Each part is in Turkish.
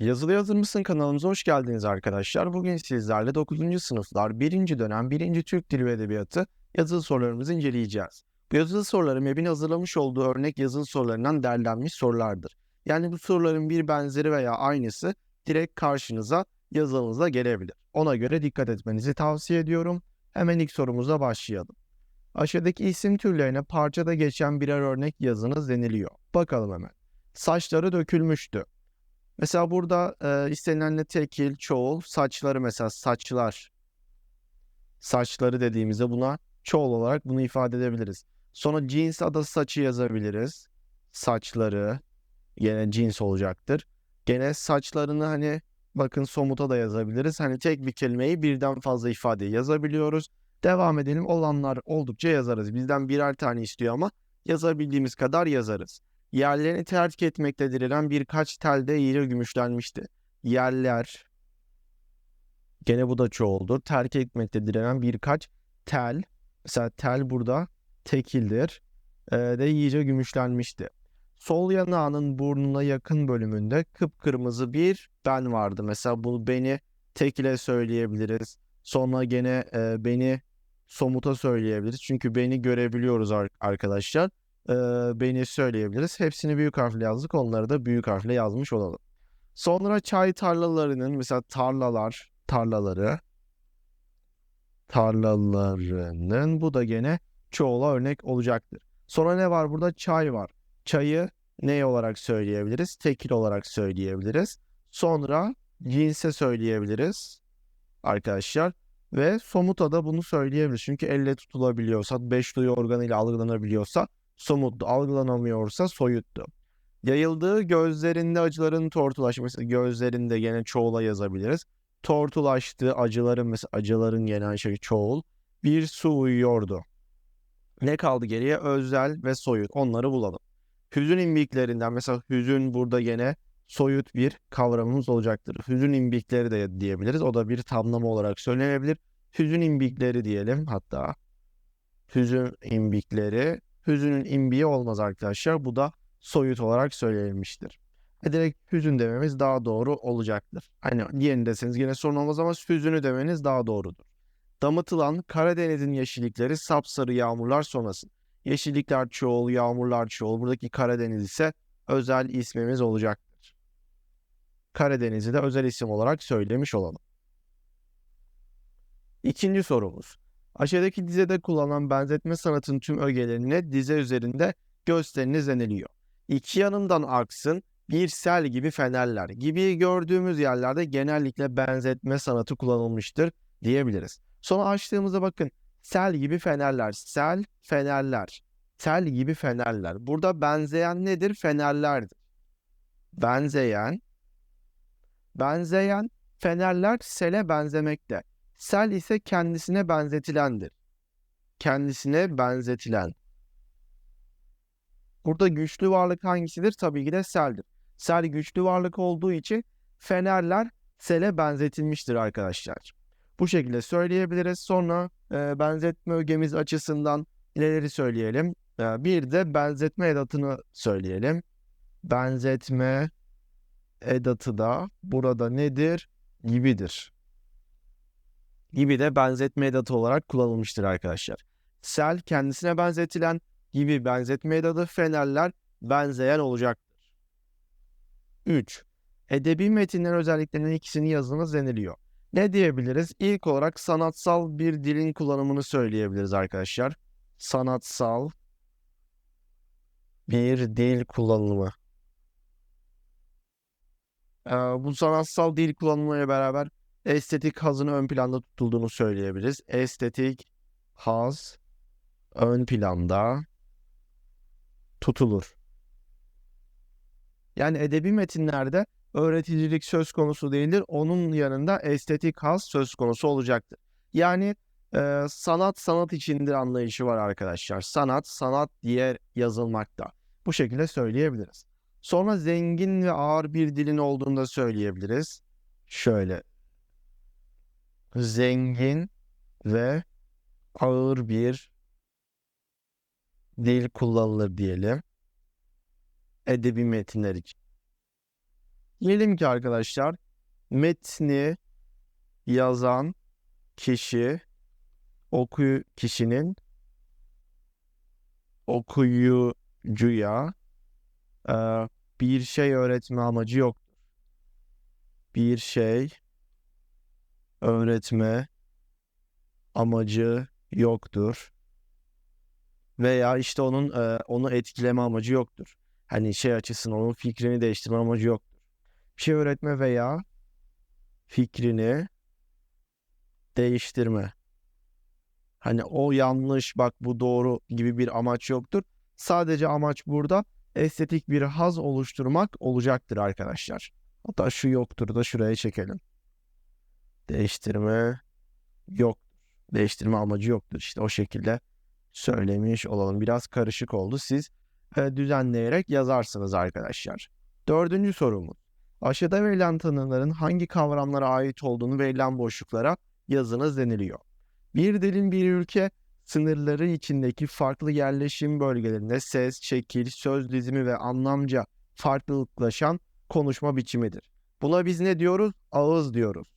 Yazılı mısın kanalımıza hoş geldiniz arkadaşlar. Bugün sizlerle 9. sınıflar 1. dönem 1. Türk Dili ve Edebiyatı yazılı sorularımızı inceleyeceğiz. Bu yazılı soruları MEB'in hazırlamış olduğu örnek yazılı sorularından derlenmiş sorulardır. Yani bu soruların bir benzeri veya aynısı direkt karşınıza yazınızda gelebilir. Ona göre dikkat etmenizi tavsiye ediyorum. Hemen ilk sorumuza başlayalım. Aşağıdaki isim türlerine parçada geçen birer örnek yazınız deniliyor. Bakalım hemen. Saçları dökülmüştü. Mesela burada e, istenilenle tekil, çoğul, saçları mesela saçlar. Saçları dediğimizde buna çoğul olarak bunu ifade edebiliriz. Sonra cins adı saçı yazabiliriz. Saçları yine cins olacaktır. Gene saçlarını hani bakın somuta da yazabiliriz. Hani tek bir kelimeyi birden fazla ifade yazabiliyoruz. Devam edelim. Olanlar oldukça yazarız. Bizden birer tane istiyor ama yazabildiğimiz kadar yazarız. Yerlerini terk etmekte dirilen birkaç telde iyice gümüşlenmişti. Yerler, gene bu da çoğuldur. Terk etmekte direnen birkaç tel, mesela tel burada tekildir, e, de iyice gümüşlenmişti. Sol yanağının burnuna yakın bölümünde kıpkırmızı bir ben vardı. Mesela bunu beni tekile söyleyebiliriz. Sonra gene e, beni somuta söyleyebiliriz. Çünkü beni görebiliyoruz ar- arkadaşlar e, beni söyleyebiliriz. Hepsini büyük harfle yazdık. Onları da büyük harfle yazmış olalım. Sonra çay tarlalarının mesela tarlalar, tarlaları, tarlalarının bu da gene çoğula örnek olacaktır. Sonra ne var burada? Çay var. Çayı ne olarak söyleyebiliriz? Tekil olarak söyleyebiliriz. Sonra cinse söyleyebiliriz arkadaşlar. Ve somuta da bunu söyleyebiliriz. Çünkü elle tutulabiliyorsa, beş duyu organıyla algılanabiliyorsa somuttu, algılanamıyorsa soyuttu. Yayıldığı gözlerinde acıların tortulaşması, gözlerinde gene çoğula yazabiliriz. Tortulaştığı acıların mesela acıların gelen şey çoğul. Bir su uyuyordu. Ne kaldı geriye? Özel ve soyut. Onları bulalım. Hüzün imbiklerinden mesela hüzün burada gene soyut bir kavramımız olacaktır. Hüzün imbikleri de diyebiliriz. O da bir tamlama olarak söylenebilir. Hüzün imbikleri diyelim hatta. Hüzün imbikleri hüzünün imbiği olmaz arkadaşlar. Bu da soyut olarak söylenmiştir. E direkt hüzün dememiz daha doğru olacaktır. Hani diğerini deseniz yine sorun olmaz ama hüzünü demeniz daha doğrudur. Damıtılan Karadeniz'in yeşillikleri sapsarı yağmurlar sonrası. Yeşillikler çoğul, yağmurlar çoğul. Buradaki Karadeniz ise özel ismimiz olacaktır. Karadeniz'i de özel isim olarak söylemiş olalım. İkinci sorumuz. Aşağıdaki dizede kullanılan benzetme sanatının tüm ögelerine dize üzerinde gösteriniz deniliyor. İki yanından aksın bir sel gibi fenerler gibi gördüğümüz yerlerde genellikle benzetme sanatı kullanılmıştır diyebiliriz. Sonra açtığımızda bakın sel gibi fenerler, sel fenerler, sel gibi fenerler. Burada benzeyen nedir? Fenerlerdir. Benzeyen, benzeyen fenerler sele benzemekte. Sel ise kendisine benzetilendir. Kendisine benzetilen. Burada güçlü varlık hangisidir? Tabii ki de seldir. Sel güçlü varlık olduğu için fenerler sele benzetilmiştir arkadaşlar. Bu şekilde söyleyebiliriz. Sonra e, benzetme ögemiz açısından neleri söyleyelim? E, bir de benzetme edatını söyleyelim. Benzetme edatı da burada nedir? Gibidir gibi de benzetme edatı olarak kullanılmıştır arkadaşlar. Sel kendisine benzetilen gibi benzetme edatı fenerler benzeyen olacaktır. 3. Edebi metinlerin özelliklerinin ikisini yazınız deniliyor. Ne diyebiliriz? İlk olarak sanatsal bir dilin kullanımını söyleyebiliriz arkadaşlar. Sanatsal bir dil kullanımı. Ee, bu sanatsal dil kullanımıyla beraber estetik hazın ön planda tutulduğunu söyleyebiliriz. Estetik haz ön planda tutulur. Yani edebi metinlerde öğreticilik söz konusu değildir. Onun yanında estetik haz söz konusu olacaktır. Yani e, sanat sanat içindir anlayışı var arkadaşlar. Sanat sanat diye yazılmakta. Bu şekilde söyleyebiliriz. Sonra zengin ve ağır bir dilin olduğunu da söyleyebiliriz. Şöyle zengin ve ağır bir dil kullanılır diyelim. Edebi metinler için. Diyelim ki arkadaşlar metni yazan kişi okuyu kişinin okuyucuya e, bir şey öğretme amacı yoktur. Bir şey öğretme amacı yoktur. Veya işte onun e, onu etkileme amacı yoktur. Hani şey açısından onun fikrini değiştirme amacı yoktur. Bir şey öğretme veya fikrini değiştirme. Hani o yanlış bak bu doğru gibi bir amaç yoktur. Sadece amaç burada estetik bir haz oluşturmak olacaktır arkadaşlar. Hatta şu yoktur da şuraya çekelim. Değiştirme yok. Değiştirme amacı yoktur. İşte o şekilde söylemiş olalım. Biraz karışık oldu. Siz e, düzenleyerek yazarsınız arkadaşlar. Dördüncü sorumuz. Aşağıda verilen tanımların hangi kavramlara ait olduğunu verilen boşluklara yazınız deniliyor. Bir dilin bir ülke sınırları içindeki farklı yerleşim bölgelerinde ses, şekil, söz dizimi ve anlamca farklılıklaşan konuşma biçimidir. Buna biz ne diyoruz? Ağız diyoruz.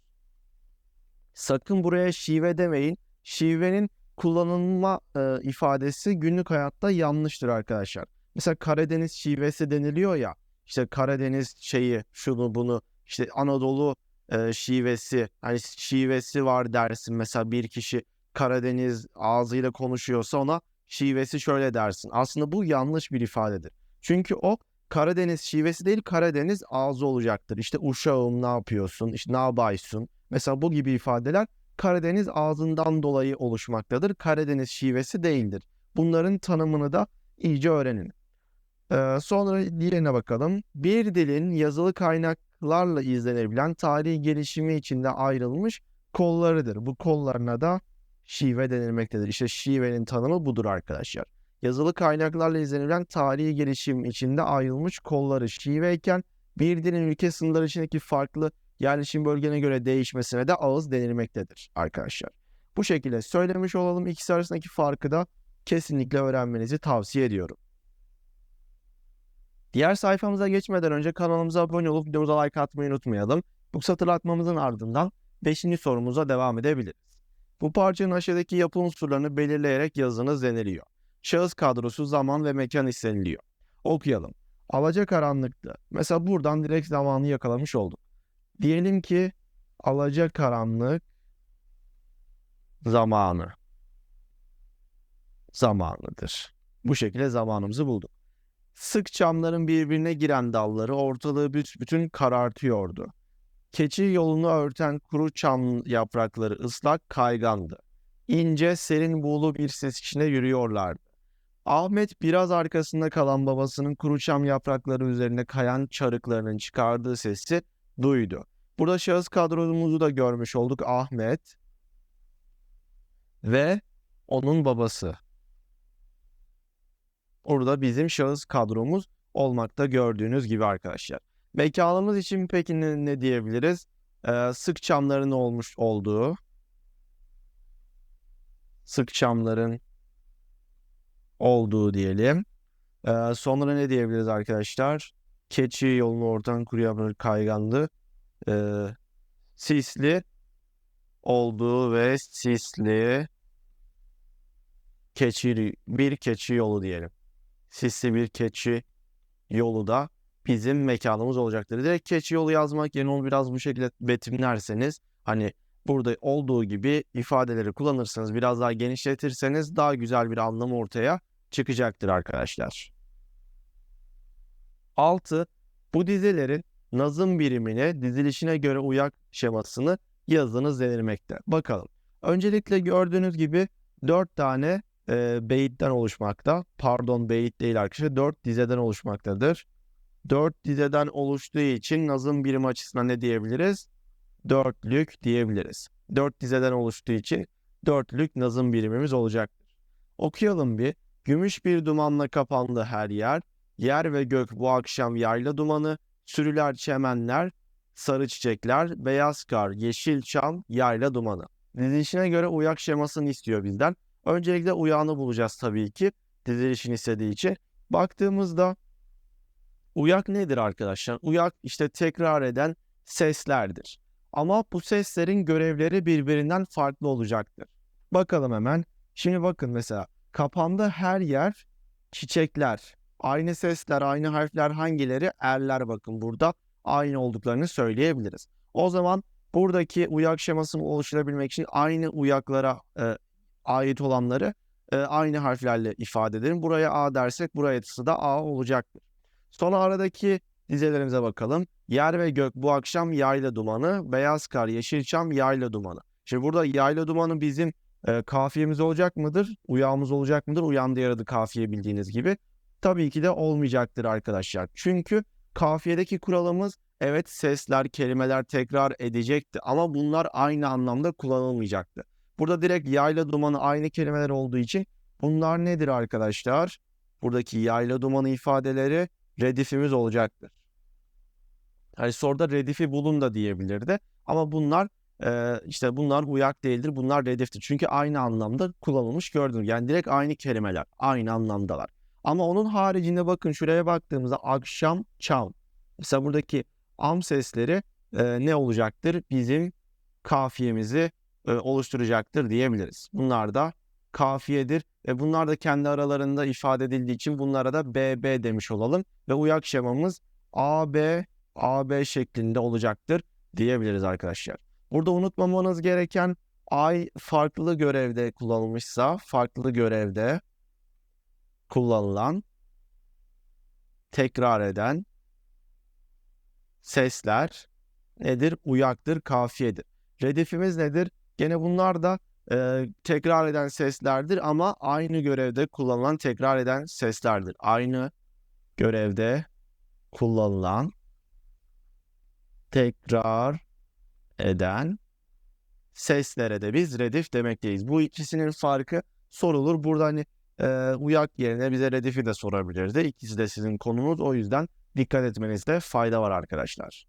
Sakın buraya şive demeyin. Şivenin kullanılma e, ifadesi günlük hayatta yanlıştır arkadaşlar. Mesela Karadeniz şivesi deniliyor ya. İşte Karadeniz şeyi, şunu bunu, işte Anadolu e, şivesi, hani şivesi var dersin. Mesela bir kişi Karadeniz ağzıyla konuşuyorsa ona şivesi şöyle dersin. Aslında bu yanlış bir ifadedir. Çünkü o Karadeniz şivesi değil Karadeniz ağzı olacaktır. İşte uşağım ne yapıyorsun, işte ne yapıyorsun. Mesela bu gibi ifadeler Karadeniz ağzından dolayı oluşmaktadır. Karadeniz şivesi değildir. Bunların tanımını da iyice öğrenin. Ee, sonra diğerine bakalım. Bir dilin yazılı kaynaklarla izlenebilen tarihi gelişimi içinde ayrılmış kollarıdır. Bu kollarına da şive denilmektedir. İşte şivenin tanımı budur arkadaşlar. Yazılı kaynaklarla izlenilen tarihi gelişim içinde ayrılmış kolları şiveyken bir dilin ülke sınırları içindeki farklı yerleşim bölgene göre değişmesine de ağız denilmektedir arkadaşlar. Bu şekilde söylemiş olalım. İkisi arasındaki farkı da kesinlikle öğrenmenizi tavsiye ediyorum. Diğer sayfamıza geçmeden önce kanalımıza abone olup videomuza like atmayı unutmayalım. Bu hatırlatmamızın ardından 5. sorumuza devam edebiliriz. Bu parçanın aşağıdaki yapı unsurlarını belirleyerek yazınız deniliyor. Şahıs kadrosu, zaman ve mekan isteniliyor. Okuyalım. Alacakaranlıktı. Mesela buradan direkt zamanı yakalamış olduk. Diyelim ki alacakaranlık zamanı zamanıdır. Bu şekilde zamanımızı bulduk. Sık çamların birbirine giren dalları ortalığı büsbütün karartıyordu. Keçi yolunu örten kuru çam yaprakları ıslak kaygandı. İnce, serin buğulu bir ses içinde yürüyorlardı. Ahmet biraz arkasında kalan babasının kuru çam yaprakları üzerine kayan çarıklarının çıkardığı sesi duydu. Burada şahıs kadromuzu da görmüş olduk. Ahmet ve onun babası. Orada bizim şahıs kadromuz olmakta gördüğünüz gibi arkadaşlar. Mekanımız için peki ne, ne diyebiliriz? Ee, sık çamların olmuş olduğu, sık çamların olduğu diyelim. Ee, sonra ne diyebiliriz arkadaşlar? Keçi yolunu ortadan kuruya kaygandı. Ee, sisli olduğu ve sisli keçi bir keçi yolu diyelim. Sisli bir keçi yolu da bizim mekanımız olacaktır. Direkt keçi yolu yazmak yerine onu biraz bu şekilde betimlerseniz hani burada olduğu gibi ifadeleri kullanırsanız biraz daha genişletirseniz daha güzel bir anlam ortaya çıkacaktır arkadaşlar. 6. Bu dizilerin nazım birimine, dizilişine göre uyak şemasını yazınız denilmekte. Bakalım. Öncelikle gördüğünüz gibi 4 tane e, beyitten oluşmakta. Pardon beyit değil arkadaşlar. 4 dizeden oluşmaktadır. 4 dizeden oluştuğu için nazım birim açısından ne diyebiliriz? Dörtlük diyebiliriz. 4 dizeden oluştuğu için dörtlük nazım birimimiz olacaktır. Okuyalım bir. Gümüş bir dumanla kapandı her yer. Yer ve gök bu akşam yayla dumanı. Sürüler çemenler, sarı çiçekler, beyaz kar, yeşil çam, yayla dumanı. Dizilişine göre uyak şemasını istiyor bizden. Öncelikle uyağını bulacağız tabii ki dizilişini istediği için. Baktığımızda Uyak nedir arkadaşlar? Uyak işte tekrar eden seslerdir. Ama bu seslerin görevleri birbirinden farklı olacaktır. Bakalım hemen. Şimdi bakın mesela kapanda her yer çiçekler. Aynı sesler, aynı harfler hangileri? Erler bakın burada aynı olduklarını söyleyebiliriz. O zaman buradaki uyak şemasını oluşturabilmek için aynı uyaklara e, ait olanları e, aynı harflerle ifade edelim. Buraya A dersek burası da A olacaktır. Sonra aradaki dizelerimize bakalım. Yer ve gök bu akşam yayla dumanı, beyaz kar, yeşilçam yayla dumanı. Şimdi burada yayla dumanı bizim e, kafiyemiz olacak mıdır? Uyağımız olacak mıdır? Uyandı yaradı kafiye bildiğiniz gibi. Tabii ki de olmayacaktır arkadaşlar. Çünkü kafiyedeki kuralımız evet sesler, kelimeler tekrar edecekti ama bunlar aynı anlamda kullanılmayacaktı. Burada direkt yayla dumanı aynı kelimeler olduğu için bunlar nedir arkadaşlar? Buradaki yayla dumanı ifadeleri redifimiz olacaktır. Yani soruda redifi bulun da diyebilirdi. Ama bunlar e, işte bunlar uyak değildir. Bunlar rediftir. Çünkü aynı anlamda kullanılmış gördünüz. Yani direkt aynı kelimeler. Aynı anlamdalar. Ama onun haricinde bakın şuraya baktığımızda akşam çam. Mesela buradaki am sesleri e, ne olacaktır? Bizim kafiyemizi e, oluşturacaktır diyebiliriz. Bunlar da kafiyedir ve bunlar da kendi aralarında ifade edildiği için bunlara da BB demiş olalım ve uyak şemamız AB AB şeklinde olacaktır diyebiliriz arkadaşlar. Burada unutmamanız gereken ay farklı görevde kullanılmışsa farklı görevde kullanılan tekrar eden sesler nedir? Uyaktır, kafiyedir. Redifimiz nedir? Gene bunlar da e, tekrar eden seslerdir ama aynı görevde kullanılan tekrar eden seslerdir. Aynı görevde kullanılan tekrar eden seslere de biz redif demekteyiz. Bu ikisinin farkı sorulur. Burada hani e, uyak yerine bize redifi de sorabilirdi. İkisi de sizin konumuz. O yüzden dikkat etmenizde fayda var arkadaşlar.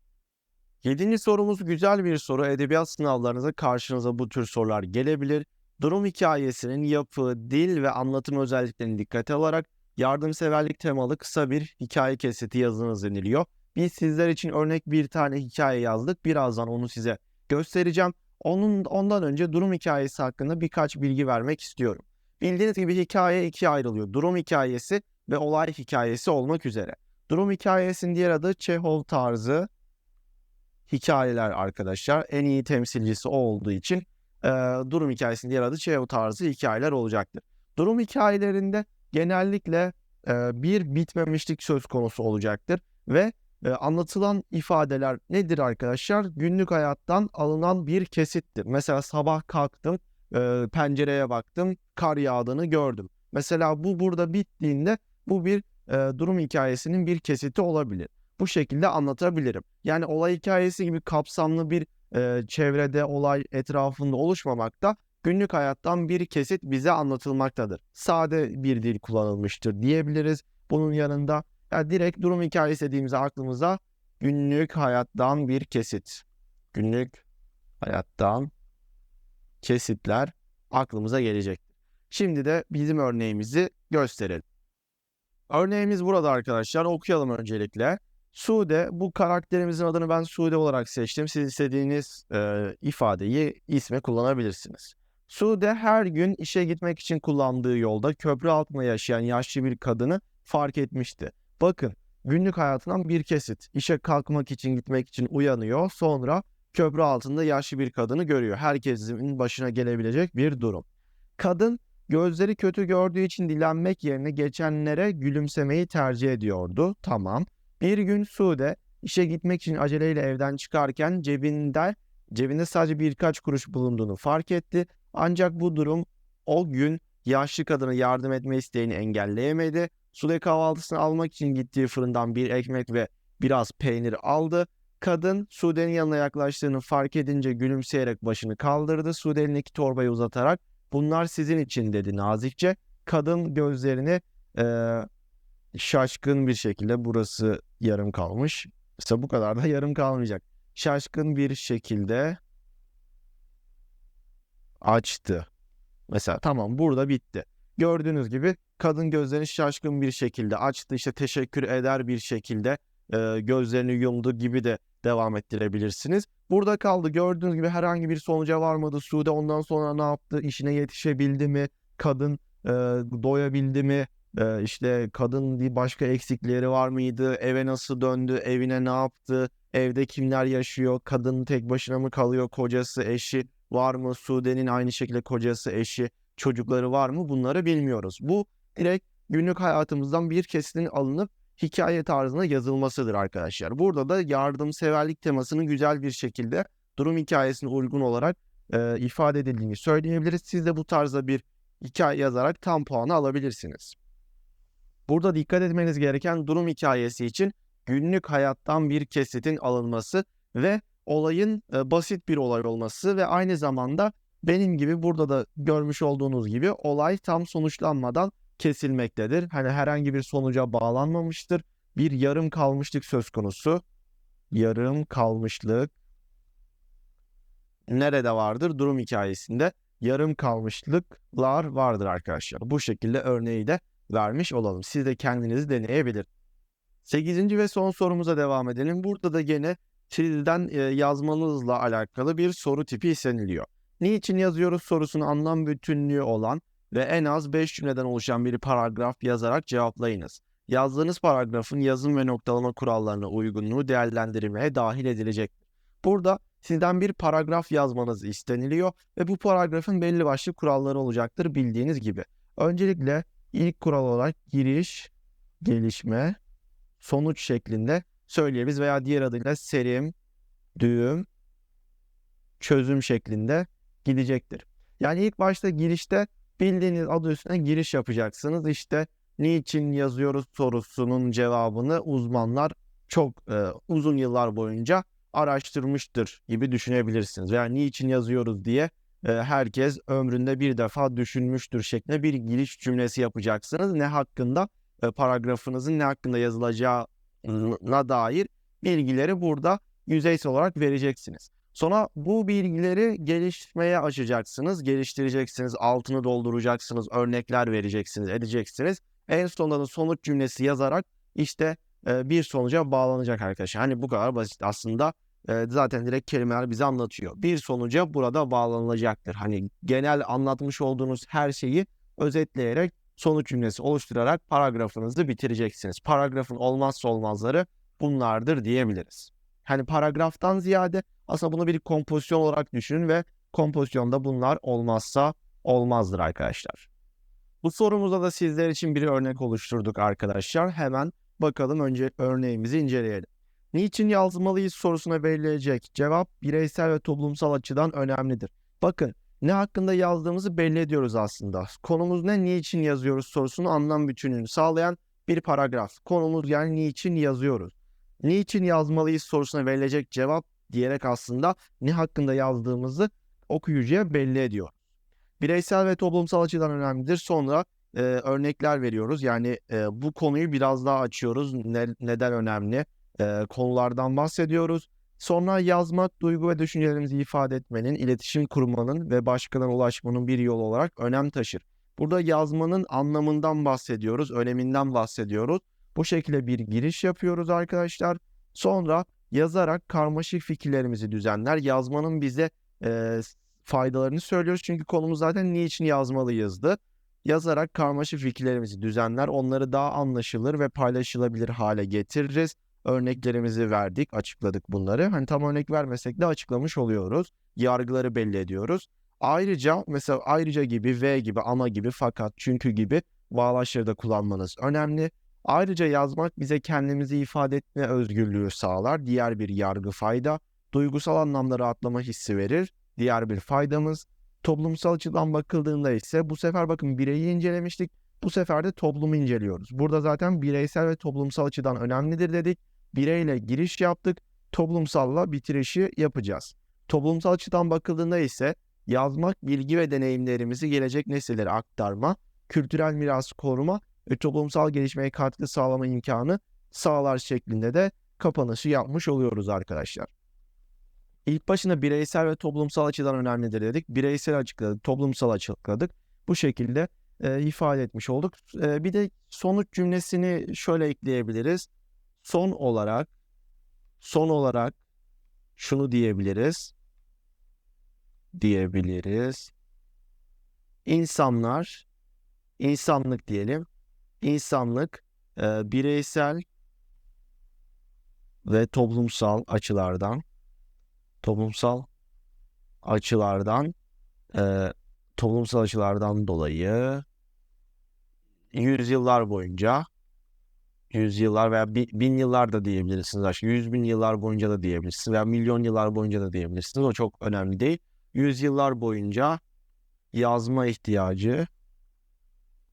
Yedinci sorumuz güzel bir soru. Edebiyat sınavlarınızda karşınıza bu tür sorular gelebilir. Durum hikayesinin yapı, dil ve anlatım özelliklerini dikkate alarak yardımseverlik temalı kısa bir hikaye kesiti yazınız deniliyor. Biz sizler için örnek bir tane hikaye yazdık. Birazdan onu size göstereceğim. Onun ondan önce durum hikayesi hakkında birkaç bilgi vermek istiyorum. Bildiğiniz gibi hikaye ikiye ayrılıyor. Durum hikayesi ve olay hikayesi olmak üzere. Durum hikayesinin diğer adı Çehov tarzı hikayeler arkadaşlar. En iyi temsilcisi olduğu için e, durum hikayesinin diğer adı Çehov tarzı hikayeler olacaktır. Durum hikayelerinde genellikle e, bir bitmemişlik söz konusu olacaktır ve e, anlatılan ifadeler nedir arkadaşlar? Günlük hayattan alınan bir kesittir. Mesela sabah kalktım, e, pencereye baktım, kar yağdığını gördüm. Mesela bu burada bittiğinde bu bir e, durum hikayesinin bir kesiti olabilir. Bu şekilde anlatabilirim. Yani olay hikayesi gibi kapsamlı bir e, çevrede, olay etrafında oluşmamakta günlük hayattan bir kesit bize anlatılmaktadır. Sade bir dil kullanılmıştır diyebiliriz. Bunun yanında yani direkt durum hikayesi dediğimizde aklımıza günlük hayattan bir kesit. Günlük hayattan kesitler aklımıza gelecek. Şimdi de bizim örneğimizi gösterelim. Örneğimiz burada arkadaşlar. Okuyalım öncelikle. Sude, bu karakterimizin adını ben Sude olarak seçtim. Siz istediğiniz e, ifadeyi isme kullanabilirsiniz. Sude her gün işe gitmek için kullandığı yolda köprü altında yaşayan yaşlı bir kadını fark etmişti. Bakın günlük hayatından bir kesit. İşe kalkmak için gitmek için uyanıyor. Sonra köprü altında yaşlı bir kadını görüyor. Herkesin başına gelebilecek bir durum. Kadın gözleri kötü gördüğü için dilenmek yerine geçenlere gülümsemeyi tercih ediyordu. Tamam. Bir gün Sude işe gitmek için aceleyle evden çıkarken cebinde cebinde sadece birkaç kuruş bulunduğunu fark etti. Ancak bu durum o gün yaşlı kadına yardım etme isteğini engelleyemedi. Sude kahvaltısını almak için gittiği fırından bir ekmek ve biraz peynir aldı. Kadın Sude'nin yanına yaklaştığını fark edince gülümseyerek başını kaldırdı. Sude elindeki torbayı uzatarak bunlar sizin için dedi nazikçe. Kadın gözlerini e, şaşkın bir şekilde burası yarım kalmış. İşte bu kadar da yarım kalmayacak. Şaşkın bir şekilde açtı. Mesela tamam burada bitti. Gördüğünüz gibi kadın gözlerini şaşkın bir şekilde açtı işte teşekkür eder bir şekilde e, gözlerini yumdu gibi de devam ettirebilirsiniz. Burada kaldı gördüğünüz gibi herhangi bir sonuca varmadı. Sude ondan sonra ne yaptı? İşine yetişebildi mi? Kadın e, doyabildi mi? E, işte kadın bir başka eksikleri var mıydı? Eve nasıl döndü? Evine ne yaptı? Evde kimler yaşıyor? Kadın tek başına mı kalıyor? Kocası, eşi var mı? Sude'nin aynı şekilde kocası, eşi, çocukları var mı? Bunları bilmiyoruz. Bu direkt günlük hayatımızdan bir kesitin alınıp hikaye tarzına yazılmasıdır arkadaşlar. Burada da yardımseverlik temasının güzel bir şekilde durum hikayesine uygun olarak e, ifade edildiğini söyleyebiliriz. Siz de bu tarzda bir hikaye yazarak tam puanı alabilirsiniz. Burada dikkat etmeniz gereken durum hikayesi için günlük hayattan bir kesitin alınması ve olayın e, basit bir olay olması ve aynı zamanda benim gibi burada da görmüş olduğunuz gibi olay tam sonuçlanmadan kesilmektedir. Hani herhangi bir sonuca bağlanmamıştır. Bir yarım kalmışlık söz konusu. Yarım kalmışlık nerede vardır? Durum hikayesinde yarım kalmışlıklar vardır arkadaşlar. Bu şekilde örneği de vermiş olalım. Siz de kendinizi deneyebilir. Sekizinci ve son sorumuza devam edelim. Burada da gene sizden e, yazmanızla alakalı bir soru tipi isteniliyor. Niçin yazıyoruz sorusunu anlam bütünlüğü olan ve en az 5 cümleden oluşan bir paragraf yazarak cevaplayınız. Yazdığınız paragrafın yazım ve noktalama kurallarına uygunluğu değerlendirilmeye dahil edilecektir. Burada sizden bir paragraf yazmanız isteniliyor ve bu paragrafın belli başlı kuralları olacaktır bildiğiniz gibi. Öncelikle ilk kural olarak giriş, gelişme, sonuç şeklinde söyleyebiliriz veya diğer adıyla serim, düğüm, çözüm şeklinde gidecektir. Yani ilk başta girişte bildiğiniz adı üstüne giriş yapacaksınız. İşte niçin yazıyoruz sorusunun cevabını uzmanlar çok e, uzun yıllar boyunca araştırmıştır gibi düşünebilirsiniz. Veya niçin yazıyoruz diye e, herkes ömründe bir defa düşünmüştür şeklinde bir giriş cümlesi yapacaksınız. Ne hakkında e, paragrafınızın ne hakkında yazılacağına dair bilgileri burada yüzeysel olarak vereceksiniz. Sonra bu bilgileri gelişmeye açacaksınız, geliştireceksiniz, altını dolduracaksınız, örnekler vereceksiniz, edeceksiniz. En sonunda da sonuç cümlesi yazarak işte e, bir sonuca bağlanacak arkadaşlar. Hani bu kadar basit aslında. E, zaten direkt kelimeler bize anlatıyor. Bir sonuca burada bağlanılacaktır. Hani genel anlatmış olduğunuz her şeyi özetleyerek sonuç cümlesi oluşturarak paragrafınızı bitireceksiniz. Paragrafın olmazsa olmazları bunlardır diyebiliriz. Hani paragraftan ziyade aslında bunu bir kompozisyon olarak düşünün ve kompozisyonda bunlar olmazsa olmazdır arkadaşlar. Bu sorumuzda da sizler için bir örnek oluşturduk arkadaşlar. Hemen bakalım önce örneğimizi inceleyelim. Niçin yazmalıyız sorusuna verilecek cevap bireysel ve toplumsal açıdan önemlidir. Bakın ne hakkında yazdığımızı belli ediyoruz aslında. Konumuz ne, niçin yazıyoruz sorusunu anlam bütünlüğünü sağlayan bir paragraf. Konumuz yani niçin yazıyoruz. Niçin yazmalıyız sorusuna verilecek cevap diyerek aslında ne hakkında yazdığımızı okuyucuya belli ediyor. Bireysel ve toplumsal açıdan önemlidir. Sonra e, örnekler veriyoruz. Yani e, bu konuyu biraz daha açıyoruz. Ne, neden önemli? E, konulardan bahsediyoruz. Sonra yazmak, duygu ve düşüncelerimizi ifade etmenin, iletişim kurmanın ve başkalarına ulaşmanın bir yol olarak önem taşır. Burada yazmanın anlamından bahsediyoruz, öneminden bahsediyoruz. Bu şekilde bir giriş yapıyoruz arkadaşlar. Sonra yazarak karmaşık fikirlerimizi düzenler. Yazmanın bize e, faydalarını söylüyoruz. Çünkü konumuz zaten niçin yazmalıyızdı. Yazarak karmaşık fikirlerimizi düzenler. Onları daha anlaşılır ve paylaşılabilir hale getiririz. Örneklerimizi verdik, açıkladık bunları. Hani tam örnek vermesek de açıklamış oluyoruz. Yargıları belli ediyoruz. Ayrıca mesela ayrıca gibi, ve gibi, ama gibi, fakat, çünkü gibi bağlaçları da kullanmanız önemli. Ayrıca yazmak bize kendimizi ifade etme özgürlüğü sağlar. Diğer bir yargı fayda. Duygusal anlamda rahatlama hissi verir. Diğer bir faydamız. Toplumsal açıdan bakıldığında ise bu sefer bakın bireyi incelemiştik. Bu sefer de toplumu inceliyoruz. Burada zaten bireysel ve toplumsal açıdan önemlidir dedik. Bireyle giriş yaptık. Toplumsalla bitirişi yapacağız. Toplumsal açıdan bakıldığında ise yazmak, bilgi ve deneyimlerimizi gelecek nesillere aktarma, kültürel miras koruma toplumsal gelişmeye katkı sağlama imkanı sağlar şeklinde de kapanışı yapmış oluyoruz arkadaşlar. İlk başında bireysel ve toplumsal açıdan önemlidir dedik. Bireysel açıkladık, toplumsal açıkladık. Bu şekilde e, ifade etmiş olduk. E, bir de sonuç cümlesini şöyle ekleyebiliriz. Son olarak son olarak şunu diyebiliriz. Diyebiliriz. İnsanlar insanlık diyelim. İnsanlık e, bireysel ve toplumsal açılardan toplumsal açılardan e, toplumsal açılardan dolayı yüzyıllar boyunca yüzyıllar veya bi- bin yıllar da diyebilirsiniz aşkım. Yüz bin yıllar boyunca da diyebilirsiniz veya milyon yıllar boyunca da diyebilirsiniz. O çok önemli değil. Yüzyıllar boyunca yazma ihtiyacı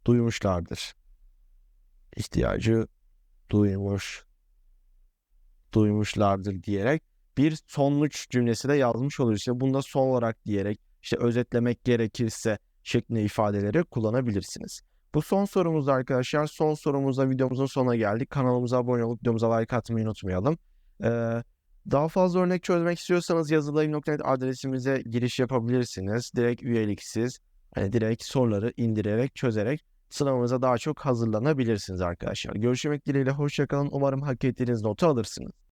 duymuşlardır. İhtiyacı duymuş duymuşlardır diyerek bir sonuç cümlesi de yazmış oluyoruz. İşte bunda son olarak diyerek işte özetlemek gerekirse şeklinde ifadeleri kullanabilirsiniz. Bu son sorumuz arkadaşlar. Son sorumuzla videomuzun sonuna geldik. Kanalımıza abone olup videomuza like atmayı unutmayalım. Ee, daha fazla örnek çözmek istiyorsanız yazılayım.net adresimize giriş yapabilirsiniz. Direkt üyeliksiz, hani direkt soruları indirerek, çözerek sınavınıza daha çok hazırlanabilirsiniz arkadaşlar. Görüşmek dileğiyle, hoşçakalın. Umarım hak ettiğiniz notu alırsınız.